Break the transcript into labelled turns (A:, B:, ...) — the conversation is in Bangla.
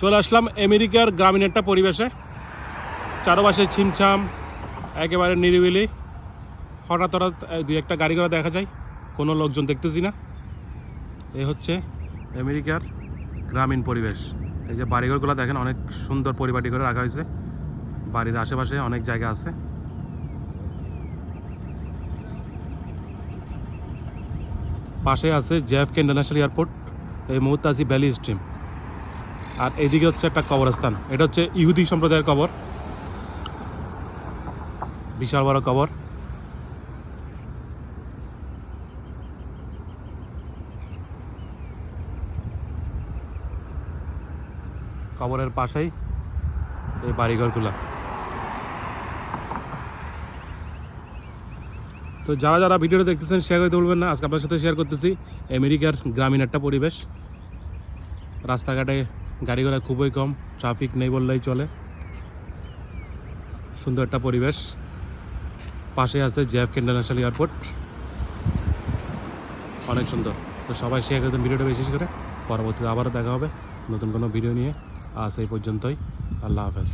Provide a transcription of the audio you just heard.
A: চলে আসলাম আমেরিকার গ্রামীণ একটা পরিবেশে। চারপাশে ছিমছাম, একেবারে নিরিবিলি। হঠাৎ হঠাৎ এই দুই একটা গাড়ি ঘোড়া দেখা যায়। কোনো লোকজন দেখতেছি না। এ হচ্ছে আমেরিকার গ্রামীণ পরিবেশ। এই যে বাড়িঘরগুলো দেখেন, অনেক সুন্দর পরিপাটি করে রাখা হয়েছে। বাড়ির আশেপাশে অনেক জায়গা আছে। পাশে আছে জেএফকে ইন্টারন্যাশনাল এয়ারপোর্ট। এই মুহূর্তে আছি ভ্যালি স্ট্রিম। আর এইদিকে হচ্ছে একটা কবরস্থান। এটা হচ্ছে ইহুদি সম্প্রদায়ের কবর। বিশাল বড় কবর। কবরের পাশেই এই বাড়িঘরগুলা। তো যারা যারা ভিডিওটা দেখতেছেন শেয়ার করতে বলবেন না। আজকে আপনার সাথে শেয়ার করতেছি আমেরিকার গ্রামীণ একটা পরিবেশ। রাস্তাঘাটে গাড়ি ঘোড়া খুবই কম ট্রাফিক নেই বললেই চলে। সুন্দর একটা পরিবেশ। পাশে আছে জেএফকে ইন্টারন্যাশনাল এয়ারপোর্ট অনেক সুন্দর। তো সবাই শেয়ার করে ভিডিওটা বিশেষ করে। পরবর্তীতে আবারও দেখা হবে। নতুন কোনো ভিডিও নিয়ে। আজ এই পর্যন্তই। আল্লাহ হাফেজ।